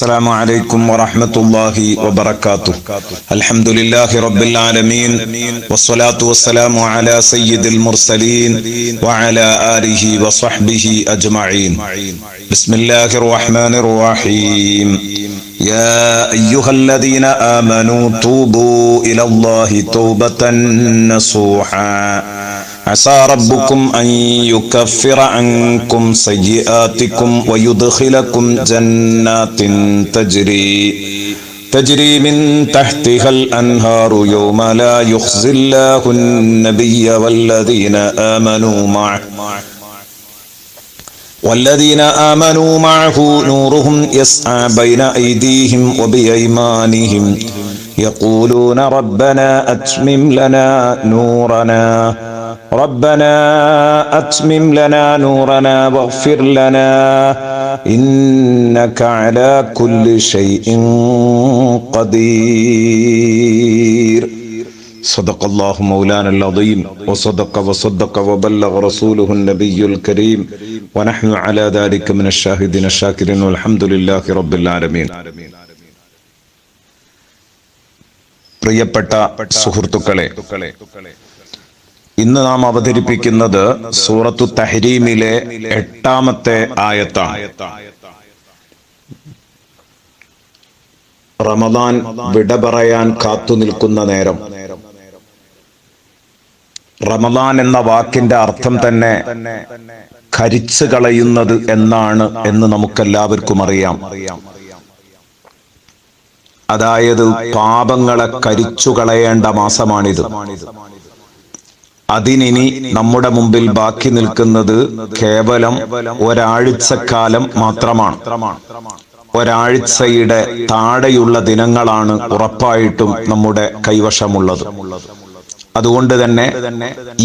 السلام عليكم ورحمة الله وبركاته. الحمد لله رب العالمين والصلاة والسلام على سيد المرسلين وعلى آله وصحبه أجمعين. بسم الله الرحمن الرحيم. يا أيها الذين آمنوا توبوا إلى الله توبة نصوحا. عسى ربكم أن يكفر عنكم سيئاتكم ويدخلكم جنات تجري تجري من تحتها الأنهار يوم لا يخزي الله النبي والذين آمنوا معه والذين آمنوا معه نورهم يسعى بين أيديهم وبأيمانهم يقولون ربنا أتمم لنا نورنا. ربنا أتمم لنا نورنا واغفر لنا إنك على كل شيء قدير صدق الله مولانا العظيم وصدق وصدق وبلغ رسوله النبي الكريم ونحن على ذلك من الشاهدين الشاكرين والحمد لله رب العالمين പ്രിയപ്പെട്ട സുഹൃത്തുക്കളെ ഇന്ന് നാം അവതരിപ്പിക്കുന്നത് സൂറത്തു തഹരീമിലെ എട്ടാമത്തെ ആയത്താണ്. റമദാൻ വിട പറയാൻ കാത്തു നിൽക്കുന്ന നേരം. റമദാൻ എന്ന വാക്കിന്റെ അർത്ഥം തന്നെ കരിച്ചു കളയുന്നത് എന്നാണ് എന്ന് നമുക്കെല്ലാവർക്കും അറിയാം. അതായത് പാപങ്ങളെ കരിച്ചു കളയേണ്ട മാസമാണിത്. അതിനിനി നമ്മുടെ മുമ്പിൽ ബാക്കി നിൽക്കുന്നത് കേവലം ഒരാഴ്ചക്കാലം മാത്രമാണ്. ഒരാഴ്ചയുടെ താഴെയുള്ള ദിനങ്ങളാണ് ഉറപ്പായിട്ടും നമ്മുടെ കൈവശമുള്ളത്. അതുകൊണ്ട് തന്നെ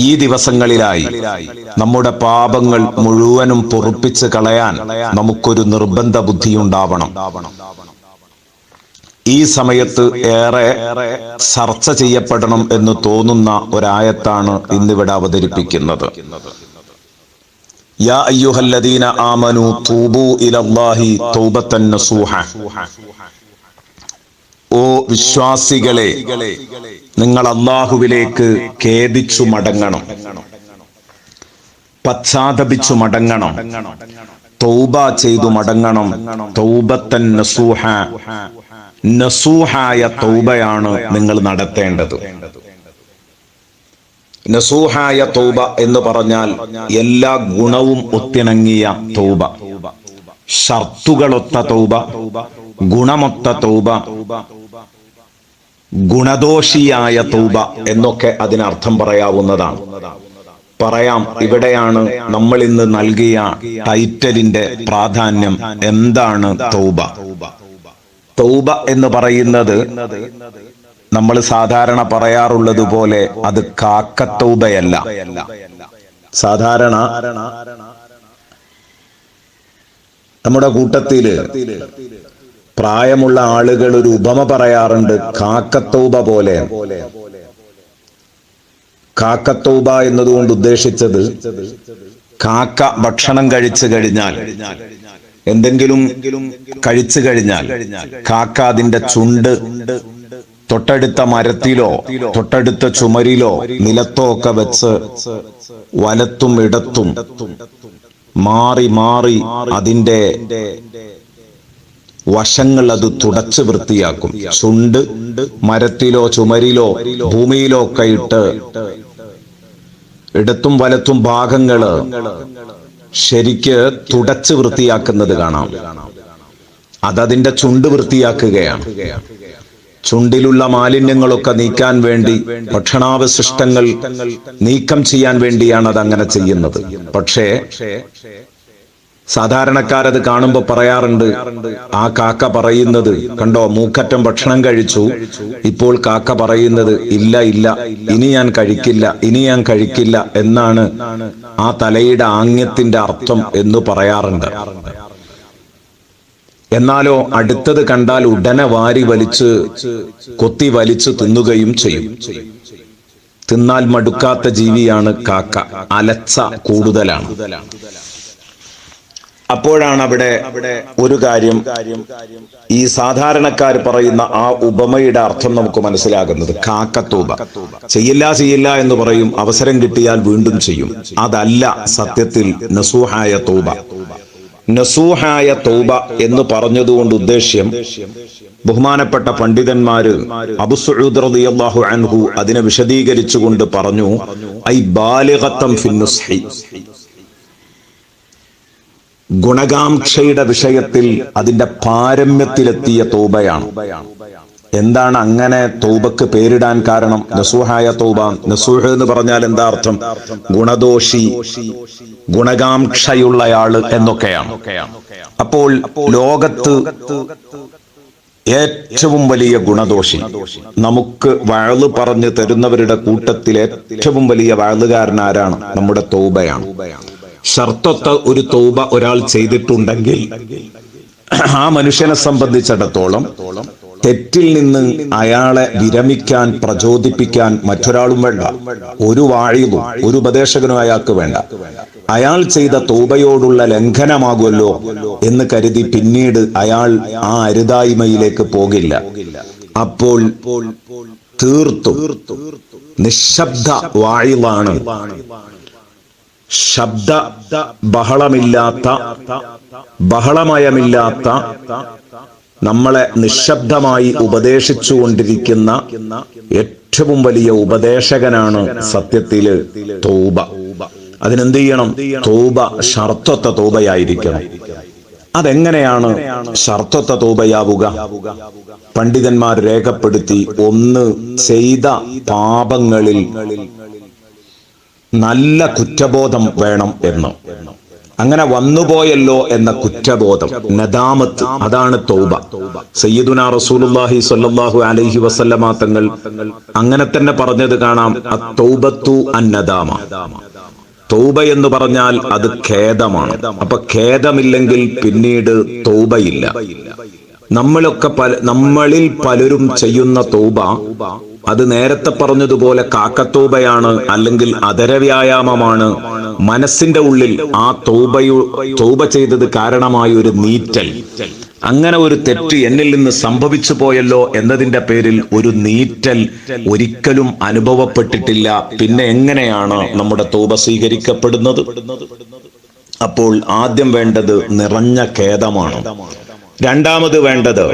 ഈ ദിവസങ്ങളിലായി നമ്മുടെ പാപങ്ങൾ മുഴുവനും പൊറുപ്പിച്ച് കളയാൻ നമുക്കൊരു നിർബന്ധ ബുദ്ധിയുണ്ടാവണം ഈ സമയത്ത് ഏറെ ചർച്ച ചെയ്യപ്പെടണം എന്ന് തോന്നുന്ന ഒരായത്താണ് ഇന്നിവിടെ അവതരിപ്പിക്കുന്നത്. യാ അയ്യുഹല്ലദീന തൗബത്തൻ നസൂഹ. ഓ വിശ്വാസികളെ നിങ്ങൾ അള്ളാഹുവിലേക്ക് ഖേദിച്ചു മടങ്ങണം. പശ്ചാത്തപിച്ചു മടങ്ങണം. തൗബ ചെയ്തു മടങ്ങണം. തൗബത്തൻ നസൂഹ. നസൂഹായ തൗബയാണ് നിങ്ങൾ നടത്തേണ്ടത്. നസൂഹായ തൗബ എന്ന് പറഞ്ഞാൽ എല്ലാ ഗുണവും ഒത്തിണങ്ങിയ തൗബ. ഷർത്തുകളൊത്ത തൗബ ഗുണമൊത്ത തൗബ ഗുണദോഷിയായ തൗബ എന്നൊക്കെ അതിനർത്ഥം പറയാവുന്നതാണ്. പറയാം ഇവിടെയാണ് നമ്മൾ ഇന്ന് നൽകിയ ടൈറ്റലിന്റെ പ്രാധാന്യം എന്താണ് തൗബ? തൗബ എന്ന് പറയുന്നത് നമ്മൾ സാധാരണ പറയാറുള്ളത് പോലെ അത് കാക്കത്തൗബയല്ല സാധാരണ നമ്മുടെ കൂട്ടത്തിൽ പ്രായമുള്ള ആളുകൾ ഒരു ഉപമ പറയാറുണ്ട് കാക്കത്തൗബ പോലെ. കാക്കത്തൗബ എന്നതുകൊണ്ട് ഉദ്ദേശിച്ചത് കാക്ക ഭക്ഷണം കഴിച്ചു കഴിഞ്ഞാൽ എന്തെങ്കിലും കഴിച്ചു കഴിഞ്ഞാൽ കാക്ക അതിന്റെ ചുണ്ട് തൊട്ടടുത്ത മരത്തിലോ തൊട്ടടുത്ത ചുമരിലോ നിലത്തോ ഒക്കെ വെച്ച് വലത്തും ഇടത്തും മാറി മാറി അതിന്റെ വശങ്ങൾ അത് തുടച്ച് വൃത്തിയാക്കും. ചുണ്ട് മരത്തിലോ ചുമരിലോ ഭൂമിയിലോ ഒക്കെ ഇട്ട് ഇടത്തും വലത്തും ഭാഗങ്ങൾ ശരിക്ക് തുടച്ച് വൃത്തിയാക്കുന്നത് കാണാം. അതതിന്റെ ചുണ്ട് വൃത്തിയാക്കുകയാണ്. ചുണ്ടിലുള്ള മാലിന്യങ്ങളൊക്കെ നീക്കാൻ വേണ്ടി ഭക്ഷണാവശിഷ്ടങ്ങൾ നീക്കം ചെയ്യാൻ വേണ്ടിയാണ് അത് അങ്ങനെ ചെയ്യുന്നത്. പക്ഷേ സാധാരണക്കാരത് കാണുമ്പോൾ പറയാറുണ്ട് ആ കാക്ക പറയുന്നത് കണ്ടോ മൂക്കറ്റം ഭക്ഷണം കഴിച്ചു. ഇപ്പോൾ കാക്ക പറയുന്നത് ഇല്ല ഇല്ല ഇനി ഞാൻ കഴിക്കില്ല ഇനി ഞാൻ കഴിക്കില്ല എന്നാണ് ആ തലയുടെ ആംഗ്യത്തിന്റെ അർത്ഥം എന്ന് പറയാറുണ്ട്. എന്നാലോ അടുത്തത് കണ്ടാൽ ഉടനെ വാരി വലിച്ച് കൊത്തി വലിച്ചു തിന്നുകയും ചെയ്യും. തിന്നാൽ മടുക്കാത്ത ജീവിയാണ് കാക്ക അലച്ച കൂടുതലാണ്. അപ്പോഴാണ് അവിടെ ഒരു കാര്യം ഈ സാധാരണക്കാർ പറയുന്ന ആ ഉപമയുടെ അർത്ഥം നമുക്ക് മനസ്സിലാകുന്നത്. കാക്കത്തൂബ. ചെയ്യില്ല ചെയ്യില്ല എന്ന് പറയും. അവസരം കിട്ടിയാൽ വീണ്ടും ചെയ്യും. അതല്ല സത്യത്തിൽ നസൂഹായ തൂബ. നസൂഹായ തൗബ എന്ന് പറഞ്ഞതുകൊണ്ട് ഉദ്ദേശ്യം ബഹുമാനപ്പെട്ട പണ്ഡിതന്മാര് അബു സഊദ് റളിയല്ലാഹു അൻഹു അതിനെ വിശദീകരിച്ചുകൊണ്ട് പറഞ്ഞു ഐ ബാലിഗത്തം ഫിൻ നുസ്ഹി. ഗുണകാംക്ഷയുടെ വിഷയത്തിൽ അതിന്റെ പാരമ്യത്തിലെത്തിയ തൗബയാണ്. എന്താണ് അങ്ങനെ തൗബക്ക് പേരിടാൻ കാരണം? നസൂഹായ തൗബ. നസൂഹ് എന്ന് പറഞ്ഞാൽ എന്താ അർത്ഥം? ഗുണദോഷി ഗുണകാംക്ഷയുള്ളയാൾ എന്നൊക്കെയാണ്. അപ്പോൾ ലോകത്ത് ഏറ്റവും വലിയ ഗുണദോഷി നമുക്ക് വഴൽ പറഞ്ഞു തരുന്നവരുടെ കൂട്ടത്തിൽ ഏറ്റവും വലിയ വഴലുകാരൻ ആരാണ് നമ്മുടെ തൗബയാണ്. ഷർത്തൊത്ത ഒരു തൗബ ഒരാൾ ചെയ്തിട്ടുണ്ടെങ്കിൽ ആ മനുഷ്യനെ സംബന്ധിച്ചിടത്തോളം തെറ്റിൽ നിന്ന് അയാളെ വിരമിക്കാൻ പ്രചോദിപ്പിക്കാൻ മറ്റൊരാളും വേണ്ട. ഒരു വാഴിയും ഒരു ഉപദേശകനും അയാൾക്ക് വേണ്ട. അയാൾ ചെയ്ത തൂബയോടുള്ള ലംഘനമാകുമല്ലോ എന്ന് കരുതി പിന്നീട് അയാൾ ആ അരുതായ്മയിലേക്ക് പോകില്ല. അപ്പോൾ തീർത്തും നിശബ്ദ വാഴിലാണ് ശബ്ദ ബഹളമില്ലാത്ത ബഹളമയമില്ലാത്ത നമ്മളെ നിശബ്ദമായി ഉപദേശിച്ചു കൊണ്ടിരിക്കുന്ന ഏറ്റവും വലിയ ഉപദേശകനാണ് സത്യത്തിൽ തോബ. അതിനെന്ത് ചെയ്യണം തോബ ഷർത്തൊത്ത തോബയായിരിക്കണം. അതെങ്ങനെയാണ് ഷർത്തൊത്ത തോബയാവുക? പണ്ഡിതന്മാർ രേഖപ്പെടുത്തി ഒന്ന് ചെയ്ത പാപങ്ങളിൽ നല്ല കുറ്റബോധം വേണം എന്ന്. അങ്ങനെ വന്നുപോയല്ലോ എന്ന കുറ്റബോധം. നദാമത്ത് അതാണ് തൗബ. സയ്യിദുന റസൂലുള്ളാഹി സ്വല്ലല്ലാഹു അലൈഹി വസല്ലമ തങ്ങൾ അങ്ങനെ തന്നെ പറഞ്ഞത് കാണാം തൗബത്തു അന്നദാമ. തൗബ എന്ന് പറഞ്ഞാൽ അത് ഖേദമാണ്. അപ്പൊ ഖേദമില്ലെങ്കിൽ പിന്നീട് തൗബയില്ല. നമ്മളൊക്കെ പല നമ്മളിൽ പലരും ചെയ്യുന്ന തൗബ അത് നേരത്തെ പറഞ്ഞതുപോലെ കാക്കത്തൂബയാണ് അല്ലെങ്കിൽ അതരവ്യായാമമാണ്. മനസ്സിന്റെ ഉള്ളിൽ ആ തൗബയു തൗബ ചെയ്തത് കാരണമായ ഒരു നീറ്റൽ. അങ്ങനെ ഒരു തെറ്റ് എന്നിൽ നിന്ന് സംഭവിച്ചു പോയല്ലോ എന്നതിന്റെ പേരിൽ ഒരു നീറ്റൽ ഒരിക്കലും അനുഭവപ്പെട്ടിട്ടില്ല. പിന്നെ എങ്ങനെയാണ് നമ്മുടെ തൗബ സ്വീകരിക്കപ്പെടുന്നത്? അപ്പോൾ ആദ്യം വേണ്ടത് നിറഞ്ഞ ഖേദമാണ്. രണ്ടാമത് വേണ്ടത്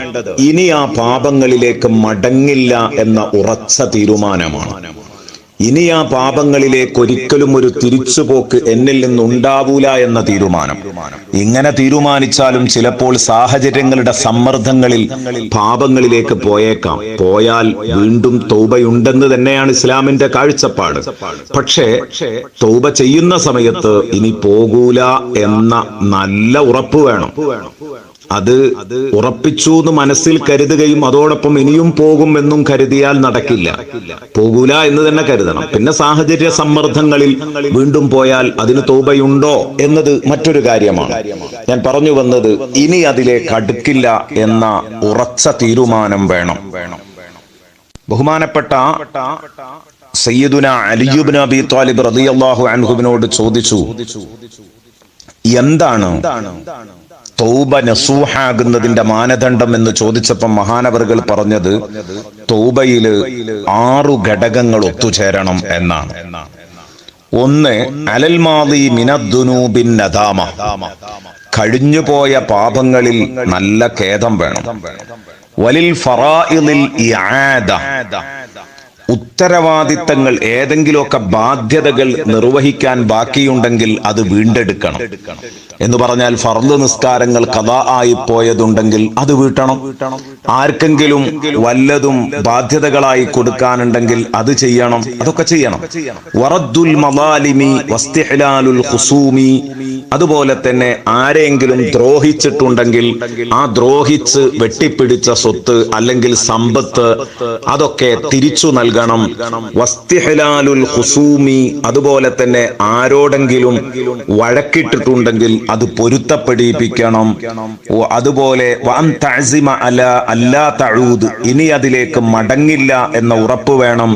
ഇനി ആ പാപങ്ങളിലേക്ക് മടങ്ങില്ല എന്ന ഉറച്ച തീരുമാനമാണ്. ഇനി ആ പാപങ്ങളിലേക്ക് ഒരിക്കലും ഒരു തിരിച്ചുപോക്ക് എന്നിൽ നിന്നുണ്ടാവൂല എന്ന തീരുമാനം. ഇങ്ങനെ തീരുമാനിച്ചാലും ചിലപ്പോൾ സാഹചര്യങ്ങളുടെ സമ്മർദ്ദങ്ങളിൽ പാപങ്ങളിലേക്ക് പോയേക്കാം. പോയാൽ വീണ്ടും തൗബയുണ്ടെന്ന് തന്നെയാണ് ഇസ്ലാമിന്റെ കാഴ്ചപ്പാട്. പക്ഷേ തൗബ ചെയ്യുന്ന സമയത്ത് ഇനി പോകൂല എന്ന നല്ല ഉറപ്പ് വേണം. അത് ഉറപ്പിച്ചു എന്ന് മനസ്സിൽ കരുതുകയും അതോടൊപ്പം ഇനിയും പോകും എന്നും കരുതിയാൽ നടക്കില്ല. പോകൂല എന്ന് തന്നെ കരുതണം. പിന്നെ സാഹചര്യ സമ്മർദ്ദങ്ങളിൽ വീണ്ടും പോയാൽ അതിന് തോബയുണ്ടോ എന്നത് മറ്റൊരു കാര്യമാണ്. ഞാൻ പറഞ്ഞു വന്നത് ഇനി അതിലേക്ക് കടുക്കില്ല എന്ന ഉറച്ച തീരുമാനം വേണം. ബഹുമാനപ്പെട്ട സയ്യിദുന അലിയുബിൻ അബി താലിബ് റളിയല്ലാഹു അൻഹുബിനോട് ചോദിച്ചു എന്താണ് തൗബ നസൂഹാകുന്നതിന്റെ മാനദണ്ഡം എന്ന് ചോദിച്ചപ്പോൾ മഹാനവറുകൾ പറഞ്ഞത് തൗബയിൽ ആറു ഘടകങ്ങൾ ഒത്തുചേരണം എന്നാണ്. ഒന്ന് അലൽമാലി മിനദ്ദുനൂബിൻ നദാമ. കഴിഞ്ഞുപോയ പാപങ്ങളിൽ നല്ല ഖേദം വേണം. വലിൽ ഫറായിലിൽ ഉത്തരവാദിത്തങ്ങൾ ഏതെങ്കിലുമൊക്കെ ബാധ്യതകൾ നിർവഹിക്കാൻ ബാക്കിയുണ്ടെങ്കിൽ അത് വീണ്ടെടുക്കണം. എന്ന് പറഞ്ഞാൽ ഫർദ് നിസ്കാരങ്ങൾ കഥാ ആയി പോയതുണ്ടെങ്കിൽ അത് വീട്ടണം. ആർക്കെങ്കിലും വല്ലതും ബാധ്യതകളായി കൊടുക്കാനുണ്ടെങ്കിൽ അത് ചെയ്യണം. അതൊക്കെ ചെയ്യണം. ഖുസൂമി. അതുപോലെ തന്നെ ആരെങ്കിലും ദ്രോഹിച്ചിട്ടുണ്ടെങ്കിൽ ആ ദ്രോഹിച്ച് വെട്ടിപ്പിടിച്ച സ്വത്ത് അല്ലെങ്കിൽ സമ്പത്ത് അതൊക്കെ തിരിച്ചു നൽകണം. വസ്തിഹ്ലാലുൽ ഹുസൂമി അതുപോലെ തന്നെ ആരോടെങ്കിലും വഴക്കിട്ടിട്ടുണ്ടെങ്കിൽ അത് പൊരുത്തപ്പെടിപ്പിക്കണം. അതുപോലെ അല്ലാ ഇനി അതിലേക്ക് മടങ്ങില്ല എന്ന ഉറപ്പ് വേണം.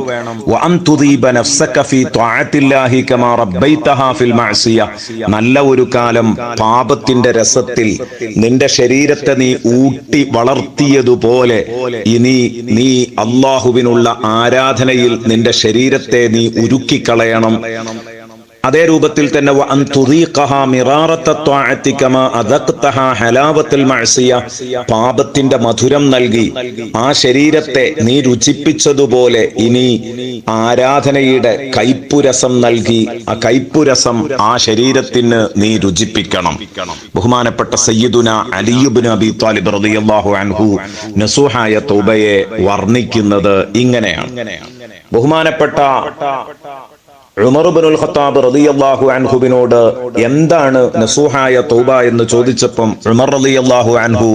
നല്ല ഒരു കാലം പാപത്തിന്റെ രസത്തിൽ നിന്റെ ശരീരത്തെ നീ ഊട്ടി വളർത്തിയതുപോലെ ഇനി നീ അള്ളാഹുവിനുള്ള ആരാധനയിൽ നിന്റെ ശരീരത്തെ നീ ഉരുക്കിക്കളയണം. അതേ രൂപത്തിൽ തന്നെ പാപത്തിന്റെ മധുരം നൽകി. ആ ശരീരത്തെ നീ രുചിപ്പിച്ചതുപോലെ ഇനി ആരാധനയുടെ കൈപ്പുരസം നൽകി. ആ കൈപ്പുരസം ആ ശരീരത്തിന് നീ രുചിപ്പിക്കണം. ബഹുമാനപ്പെട്ട സയ്യിദുന അലിയുബിൻ അബി റളിയല്ലാഹു അൻഹു തൗബയെ വർണിക്കുന്നത് ഇങ്ങനെയാണ്. ബഹുമാനപ്പെട്ട ഉമർബിനുൽ ഖത്താബ് റളിയല്ലാഹു അൻഹുവിനോട് എന്താണ് നസൂഹായ തൗബ എന്ന് ചോദിച്ചപ്പം ഉമർ റളിയല്ലാഹു അൻഹു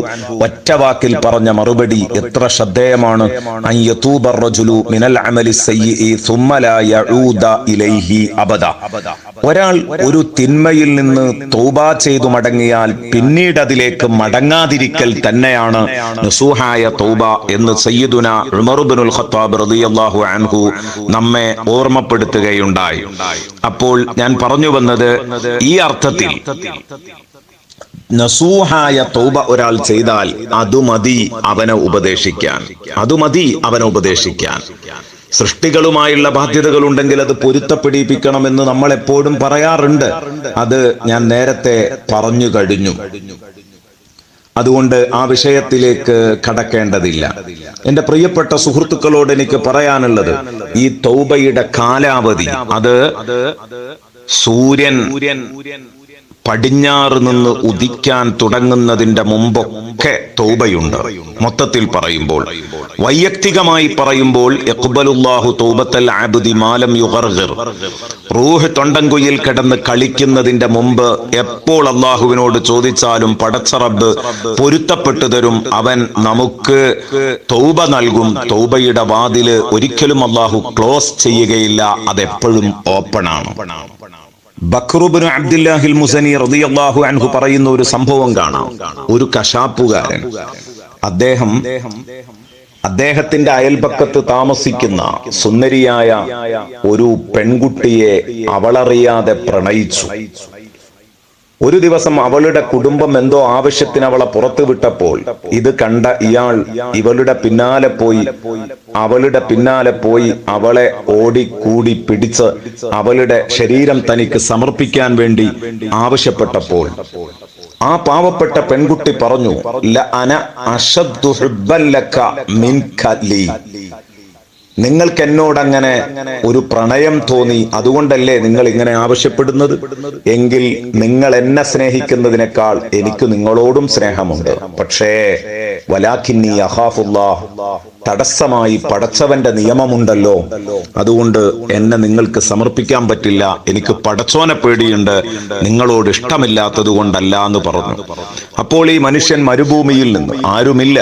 ഒറ്റ വാക്കിൽ പറഞ്ഞ മറുപടി എത്ര ശ്രദ്ധേയമാണ്. മിനൽ അമലി ഇലൈഹി അബദ. ഒരാൾ ഒരു തിന്മയിൽ നിന്ന് തൗബ ചെയ്തു മടങ്ങിയാൽ പിന്നീട് അതിലേക്ക് മടങ്ങാതിരിക്കൽ തന്നെയാണ് നസൂഹായ തൗബ എന്ന് സയ്യിദുന ഉമർബിനുൽ ഖത്താബ് റളിയല്ലാഹു അൻഹു നമ്മെ ഓർമ്മപ്പെടുത്തുകയുണ്ടായി. അപ്പോൾ ഞാൻ പറഞ്ഞു വന്നത് ഈ അർത്ഥത്തിൽ നസൂഹായ തൗബ ഒരാൾ ചെയ്താൽ അത് മതി അവനെ ഉപദേശിക്കാൻ. അത് മതി അവനെ ഉപദേശിക്കാൻ. സൃഷ്ടികളുമായുള്ള ബാധ്യതകൾ ഉണ്ടെങ്കിൽ അത് പൊരുത്തപ്പെടിപ്പിക്കണമെന്ന് നമ്മൾ എപ്പോഴും പറയാറുണ്ട്. അത് ഞാൻ നേരത്തെ പറഞ്ഞു കഴിഞ്ഞു. അതുകൊണ്ട് ആ വിഷയത്തിലേക്ക് കടക്കേണ്ടതില്ല. എന്റെ പ്രിയപ്പെട്ട സുഹൃത്തുക്കളോട് എനിക്ക് പറയാനുള്ളത് ഈ തൗബയുടെ കാലാവധി അത് സൂര്യൻ പടിഞ്ഞാറ് നിന്ന് ഉദിക്കാൻ തുടങ്ങുന്നതിന്റെ മുമ്പൊക്കെ തൗബയുണ്ട്. മൊത്തത്തിൽ പറയുമ്പോൾ വൈയക്തികമായി പറയുമ്പോൾ യഖ്ബലുല്ലാഹു തൗബത്തൽ അബ്ദി മാലം യുഗർഗിർ. റൂഹ് തൊണ്ടൻകുയിൽ കിടന്ന് കളിക്കുന്നതിന്റെ മുമ്പ് എപ്പോൾ അള്ളാഹുവിനോട് ചോദിച്ചാലും പടച്ചറബ് പൊരുത്തപ്പെട്ടു തരും. അവൻ നമുക്ക് തൗബ നൽകും. തൗബയുടെ വാതിൽ ഒരിക്കലും അള്ളാഹു ക്ലോസ് ചെയ്യുകയില്ല. അതെപ്പോഴും ഓപ്പൺ ആണ് ബക്രുബിന് അബ്ദുല്ലാഹിൽ മുസനി റളിയല്ലാഹു അൻഹു പറയുന്ന ഒരു സംഭവം കാണാം. ഒരു കശാപ്പുകാരൻ അദ്ദേഹം അദ്ദേഹത്തിന്റെ അയൽപക്കത്ത് താമസിക്കുന്ന സുന്ദരിയായ ഒരു പെൺകുട്ടിയെ അവളറിയാതെ പ്രണയിച്ചു. ഒരു ദിവസം അവളുടെ കുടുംബം എന്തോ ആവശ്യത്തിന് അവളെ പുറത്തു വിട്ടപ്പോൾ ഇത് കണ്ട ഇയാൾ ഇവളുടെ പിന്നാലെ പോയി അവളുടെ പിന്നാലെ പോയി അവളെ ഓടിക്കൂടി പിടിച്ച് അവളുടെ ശരീരം തനിക്ക് സമർപ്പിക്കാൻ വേണ്ടി ആവശ്യപ്പെട്ടപ്പോൾ ആ പാവപ്പെട്ട പെൺകുട്ടി പറഞ്ഞു "ല അന അശദ്ദു ഹുബ്ബൻ മിൻക ലീ." നിങ്ങൾക്ക് എന്നോടങ്ങനെ ഒരു പ്രണയം തോന്നി അതുകൊണ്ടല്ലേ നിങ്ങൾ ഇങ്ങനെ ആവശ്യപ്പെടുന്നത്? എങ്കിൽ നിങ്ങൾ എന്നെ സ്നേഹിക്കുന്നതിനേക്കാൾ എനിക്ക് നിങ്ങളോടും സ്നേഹമുണ്ട്. പക്ഷേ വലാഖിന്നി അഹാഫുല്ലാ തടസ്സമായി പടച്ചവന്റെ നിയമമുണ്ടല്ലോ. അതുകൊണ്ട് എന്നെ നിങ്ങൾക്ക് സമർപ്പിക്കാൻ പറ്റില്ല. എനിക്ക് പടച്ചോനെ പേടിയുണ്ട്. നിങ്ങളോട് ഇഷ്ടമില്ലാത്തത് കൊണ്ടല്ല എന്ന് പറഞ്ഞു. അപ്പോൾ ഈ മനുഷ്യൻ മരുഭൂമിയിൽ നിന്ന് ആരുമില്ല.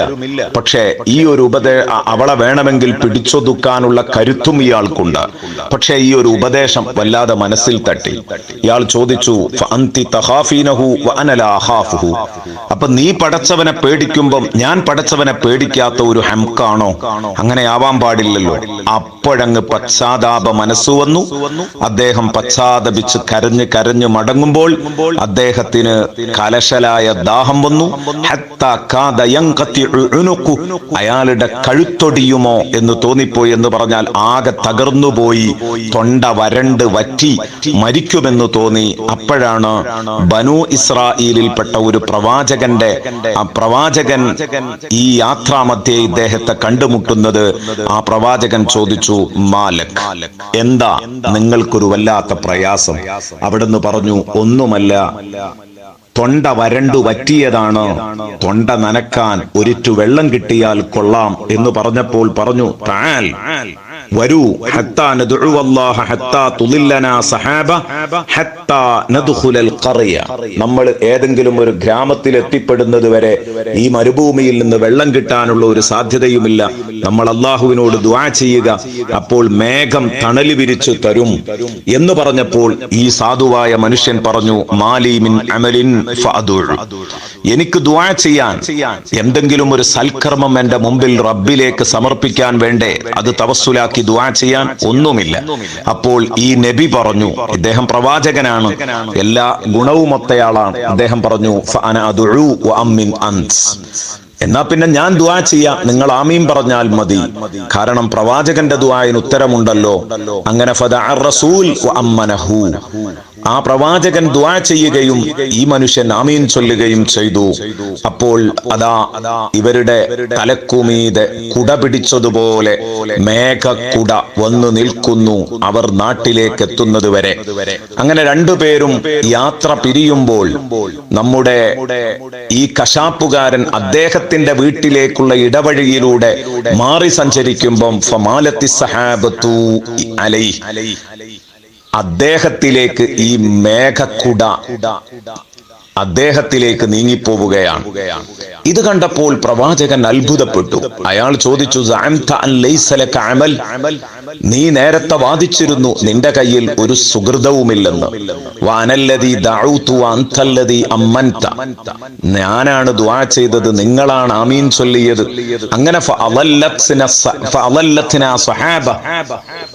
പക്ഷേ ഈ ഒരു ഉപദേ അവളെ വേണമെങ്കിൽ പിടിച്ചൊതുക്കാനുള്ള കരുത്തും ഇയാൾക്കുണ്ട്. പക്ഷേ ഈ ഒരു ഉപദേശം വല്ലാതെ മനസ്സിൽ തട്ടി. ഇയാൾ ചോദിച്ചു. അപ്പൊ നീ പടച്ചവനെ പേടിക്കുമ്പം ഞാൻ പടച്ചവനെ പേടിക്കാത്ത ഒരു ഹംക്കാണോ അങ്ങനെ ആവാൻ പാടില്ലല്ലോ. അപ്പോഴങ്ങ് പശ്ചാത്താപ മനസ്സ് വന്നു. അദ്ദേഹം പശ്ചാത്തപിച്ച് കരഞ്ഞ് കരഞ്ഞ് മടങ്ങുമ്പോൾ അദ്ദേഹത്തിന് കലശലായ ദാഹം വന്നു. അയാളുടെ കഴുത്തൊടിയുമോ എന്ന് തോന്നിപ്പോയി. എന്ന് പറഞ്ഞാൽ ആകെ തകർന്നുപോയി. തൊണ്ട വരണ്ട് വറ്റി മരിക്കുമെന്ന് തോന്നി. അപ്പോഴാണ് ബനു ഇസ്രായേലിൽപ്പെട്ട ഒരു പ്രവാചകന്റെ ആ പ്രവാചകൻ ഈ യാത്രാമധ്യേ ഇദ്ദേഹത്തെ കണ്ടുമുട്ടുന്നത്. ആ പ്രവാചകൻ ചോദിച്ചു മാലക് എന്താ നിങ്ങൾക്കൊരു വല്ലാത്ത പ്രയാസം? അവിടുന്ന് പറഞ്ഞു ഒന്നുമല്ല. തൊണ്ട വരണ്ടു വറ്റിയതാണ്? തൊണ്ട നനക്കാൻ ഒരിറ്റു വെള്ളം കിട്ടിയാൽ കൊള്ളാം എന്ന് പറഞ്ഞപ്പോൾ പറഞ്ഞു താൽ. വരൂ അല്ലാഹ സഹാബ ഖറിയ. നമ്മൾ ഏതെങ്കിലും ഒരു ഗ്രാമത്തിൽ എത്തിപ്പെടുന്നത് വരെ ഈ മരുഭൂമിയിൽ നിന്ന് വെള്ളം കിട്ടാനുള്ള ഒരു സാധ്യതയുമില്ല. നമ്മൾ അള്ളാഹുവിനോട് ദുആ ചെയ്യുക അപ്പോൾ മേഘം തണലി വിരിച്ചു തരും. എന്ന് പറഞ്ഞപ്പോൾ ഈ സാധുവായ മനുഷ്യൻ പറഞ്ഞു മാലിമിൻ അമലിൻ എനിക്ക് ദുആ ചെയ്യാൻ എന്തെങ്കിലും ഒരു സൽക്കർമ്മം എന്റെ മുമ്പിൽ റബ്ബിലേക്ക് സമർപ്പിക്കാൻ വേണ്ടേ? അത് തവസ്സുലാക്കി ദുആ ചെയ്യാൻ ഒന്നുമില്ല. അപ്പോൾ ഈ നബി പറഞ്ഞു ഇദ്ദേഹം പ്രവാചകനാണ്. എല്ലാ ഗുണവുമൊത്തയാളാണ് അദ്ദേഹം പറഞ്ഞു. എന്നാ പിന്നെ ഞാൻ ദുവാ ചെയ്യാം. നിങ്ങൾ ആമീം പറഞ്ഞാൽ മതി. കാരണം പ്രവാചകന്റെ ദുവായന് ഉത്തരമുണ്ടല്ലോ. അങ്ങനെ റസൂൽ. ആ പ്രവാചകൻ ദ്വാ ചെയ്യുകയും ഈ മനുഷ്യൻ ആമീൻ ചൊല്ലുകയും ചെയ്തു. അപ്പോൾ അതാ ഇവരുടെ തലക്കുമീതെ കുട പിടിച്ചതുപോലെ മേഘക്കുട വന്നു നിൽക്കുന്നു. അവർ നാട്ടിലേക്ക് എത്തുന്നത് വരെ അങ്ങനെ രണ്ടുപേരും യാത്ര പിരിയുമ്പോൾ നമ്മുടെ ഈ കശാപ്പുകാരൻ അദ്ദേഹത്തിന്റെ വീട്ടിലേക്കുള്ള ഇടവഴിയിലൂടെ മാറി സഞ്ചരിക്കുമ്പം ഫമാലത്തി സഹാബത്തു അലൈ അദ്ദേഹത്തിലേക്ക് ഈ മേഘക്കുട അദ്ദേഹത്തിലേക്ക് നീങ്ങിപ്പോവുകയാണ്. ഇത് കണ്ടപ്പോൾ പ്രവാചകൻ അത്ഭുതപ്പെട്ടു. അയാൾ ചോദിച്ചു? നീ നേരത്തെ വാദിച്ചിരുന്നു നിന്റെ കയ്യിൽ ഒരു സുഹൃതവുമില്ലെന്ന്. വാനല്ലതി ദഅഉതു അൻതല്ലതി അമ്മൻത ഞാനാണ് ദുആ ചെയ്തത് നിങ്ങളാണ് ആമീൻ ചൊല്ലിയത്. അങ്ങനെ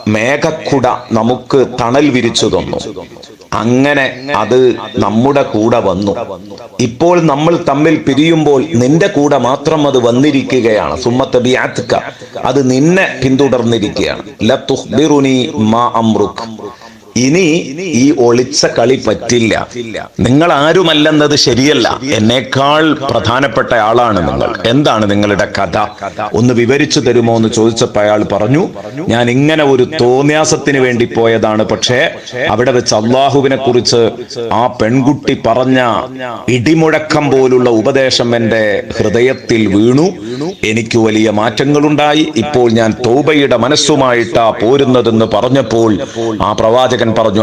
മേഘക്കുട നമുക്ക് തണൽ വിരിച്ചു തന്നു. അങ്ങനെ അത് നമ്മുടെ കൂടെ വന്നു. ഇപ്പോൾ നമ്മൾ തമ്മിൽ പിരിയുമ്പോൾ നിന്റെ കൂടെ മാത്രം അത് വന്നിരിക്കുകയാണ്. സുമ്മത്ത് അത് നിന്നെ പിന്തുടർന്നിരിക്കുകയാണ്. ലത്തുഹ്ബിറുനി മാ അംറുക് ഇനി ഈ ഒളിച്ച കളി പറ്റില്ല. നിങ്ങൾ ആരുമല്ലെന്നത് ശരിയല്ല. എന്നേക്കാൾ പ്രധാനപ്പെട്ട ആളാണ് നിങ്ങൾ. എന്താണ് നിങ്ങളുടെ കഥ? ഒന്ന് വിവരിച്ചു തരുമോ എന്ന് ചോദിച്ചപ്പോൾ അയാൾ പറഞ്ഞു ഞാൻ ഇങ്ങനെ ഒരു തോന്യാസത്തിന് വേണ്ടി പോയതാണ്. പക്ഷേ അവിടെ വെച്ച് അള്ളാഹുവിനെ കുറിച്ച് ആ പെൺകുട്ടി പറഞ്ഞ ഇടിമുഴക്കം പോലുള്ള ഉപദേശം എന്റെ ഹൃദയത്തിൽ വീണു. എനിക്ക് വലിയ മാറ്റങ്ങളുണ്ടായി. ഇപ്പോൾ ഞാൻ തോബയുടെ മനസ്സുമായിട്ടാ പോരുന്നതെന്ന് പറഞ്ഞപ്പോൾ ആ പ്രവാചകൻ പറഞ്ഞു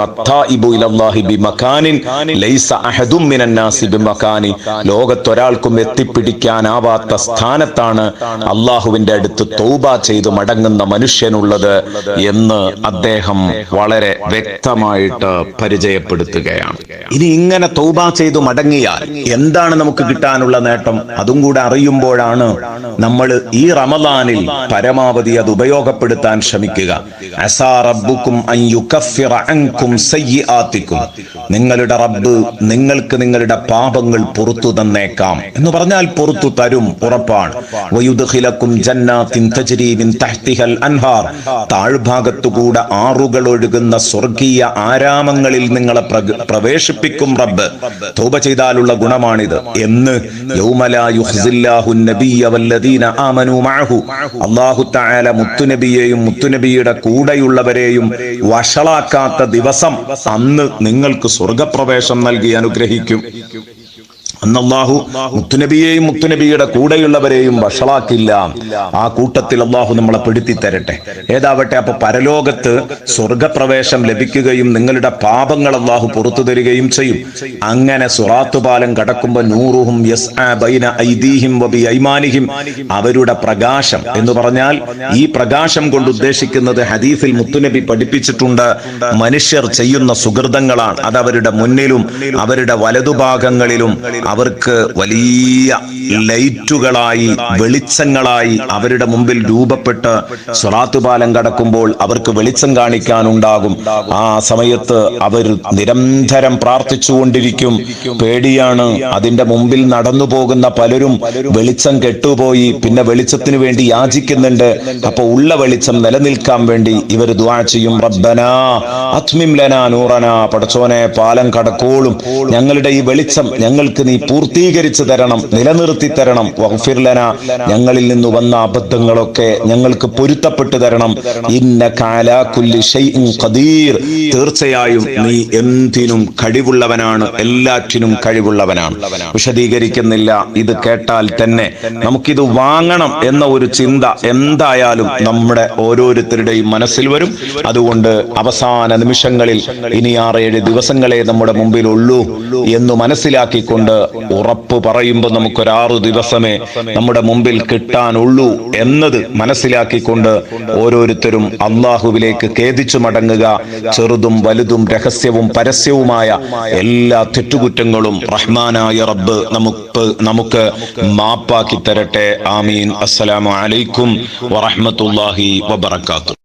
ലോകത്തൊരാൾക്കും എത്തിപ്പിടിക്കാനാവാത്ത സ്ഥാനത്താണ് അള്ളാഹുവിന്റെ അടുത്ത് തൗബ ചെയ്ത് മടങ്ങുന്ന മനുഷ്യനുള്ളത് എന്ന് അദ്ദേഹം വളരെ വ്യക്തമായിട്ട് പരിചയപ്പെടുത്തുകയാണ്. ഇനി ഇങ്ങനെ തൗബ ചെയ്തു മടങ്ങിയാൽ എന്താണ് നമുക്ക് കിട്ടാനുള്ള നേട്ടം? അതും കൂടെ അറിയുമ്പോഴാണ് നമ്മൾ ഈ റമദാനിൽ പരമാവധി അത് ഉപയോഗപ്പെടുത്താൻ ശ്രമിക്കുക. അൻകും സയ്യിആത്തിക്കും. നിങ്ങളുടെ റബ്ബ് നിങ്ങൾക്ക് നിങ്ങളുടെ പാപങ്ങൾ പുറത്തു തന്നേക്കാം. എന്ന് പറഞ്ഞാൽ പുറത്തു തരും ഉറപ്പാണ്. വയുദ്ഖിലക്കും ജന്നാത്തിൻ തജ്രി മിൻ തഹ്തിഹൽ അൻഹാർ. താഴ്ഭാഗത്തുകൂടെ ആറുകൾ ഒഴുകുന്ന സ്വർഗീയ ആരാമങ്ങളിൽ നിങ്ങളെ പ്രവേശിപ്പിക്കും റബ്ബ്. തൗബ ചെയ്താലുള്ള ഗുണമാണിത്. എന്ന് യൗമലാ യുഹ്സില്ലാഹു നബിയ്യ വല്ലദീന ആമനു മഅഹു. അല്ലാഹു തആല മുത്തുനബിയെയും മുത്തുനബിയുടെ കൂടെയുള്ളവരെയും വഷളാക്കാത്ത ദിവസം അന്ന് നിങ്ങൾക്ക് സ്വർഗപ്രവേശം നൽകി അനുഗ്രഹിക്കും. അന്ന് അള്ളാഹു മുത്തുനബിയെയും മുത്തുനബിയുടെ കൂടെയുള്ളവരെയും വഷളാക്കില്ല. ആ കൂട്ടത്തിൽ അള്ളാഹു നമ്മളെ പെടുത്തി തരട്ടെ ഏതാവട്ടെ അപ്പൊ പരലോകത്ത് സ്വർഗപ്രവേശം ലഭിക്കുകയും നിങ്ങളുടെ പാപങ്ങൾ അള്ളാഹു പുറത്തു തരികയും ചെയ്യും. അങ്ങനെ സുറാത്തുപാലം കടക്കുമ്പോ നൂറുഹും ഐദീഹിം വബി ഐമാനിഹിം. അവരുടെ പ്രകാശം എന്ന് പറഞ്ഞാൽ ഈ പ്രകാശം കൊണ്ട് ഉദ്ദേശിക്കുന്നത് ഹദീഫിൽ മുത്തുനബി പഠിപ്പിച്ചിട്ടുണ്ട്. മനുഷ്യർ ചെയ്യുന്ന സുഹൃതങ്ങളാണ്. അത് അവരുടെ മുന്നിലും അവരുടെ വലതുഭാഗങ്ങളിലും അവർക്ക് വലിയ ലൈറ്റുകളായി വെളിച്ചങ്ങളായി അവരുടെ മുമ്പിൽ രൂപപ്പെട്ട് സ്വറാത്തുപാലം കടക്കുമ്പോൾ അവർക്ക് വെളിച്ചം കാണിക്കാനുണ്ടാകും. ആ സമയത്ത് അവർ നിരന്തരം പ്രാർത്ഥിച്ചുകൊണ്ടിരിക്കും. പേടിയാണ് അതിന്റെ മുമ്പിൽ നടന്നു പോകുന്ന പലരും വെളിച്ചം കെട്ടുപോയി പിന്നെ വെളിച്ചത്തിന് വേണ്ടി യാചിക്കുന്നുണ്ട്. അപ്പൊ ഉള്ള വെളിച്ചം നിലനിൽക്കാൻ വേണ്ടി ഇവർ ദ്വാ ചെയ്യും. റബ്ബനാ അത്മിം ലനാ നൂറനാ. പടച്ചോനെ പാലം കടക്കോളും. ഞങ്ങളുടെ ഈ വെളിച്ചം ഞങ്ങൾക്ക് നീ പൂർത്തീകരിച്ചു തരണം നിലനിർത്തി തരണം. വഗ്ഫിർലന ഞങ്ങളിൽ നിന്ന് വന്ന അബദ്ധങ്ങളൊക്കെ ഞങ്ങൾക്ക് പൊരുത്തപ്പെട്ടു തരണം. ഇന്ന ഖദീർ. തീർച്ചയായും നീ എന്തിനും കഴിവുള്ളവനാണ് എല്ലാറ്റിനും കഴിവുള്ളവനാണ്. വിശദീകരിക്കുന്നില്ല ഇത് കേട്ടാൽ തന്നെ നമുക്കിത് വാങ്ങണം എന്ന ഒരു ചിന്ത എന്തായാലും നമ്മുടെ ഓരോരുത്തരുടെയും മനസ്സിൽ വരും. അതുകൊണ്ട് അവസാന നിമിഷങ്ങളിൽ ഇനി ആറേഴ് ദിവസങ്ങളെ നമ്മുടെ മുമ്പിൽ ഉള്ളൂ എന്ന് മനസ്സിലാക്കിക്കൊണ്ട് ഉറപ്പ് പറയുമ്പോൾ നമുക്കൊരാറു ദിവസമേ നമ്മുടെ മുമ്പിൽ കിട്ടാനുള്ളൂ എന്നത് മനസ്സിലാക്കിക്കൊണ്ട് ഓരോരുത്തരും അള്ളാഹുവിലേക്ക് ഖേദിച്ചു മടങ്ങുക. ചെറുതും വലുതും രഹസ്യവും പരസ്യവുമായ എല്ലാ തെറ്റുകുറ്റങ്ങളും റഹ്മാനായ റബ്ബ് നമുക്ക് നമുക്ക് മാപ്പാക്കി തരട്ടെ. ആമീൻ. അസ്സലാമു അലൈക്കും വറഹ്മത്തുള്ളാഹി വബറകാതുഹു.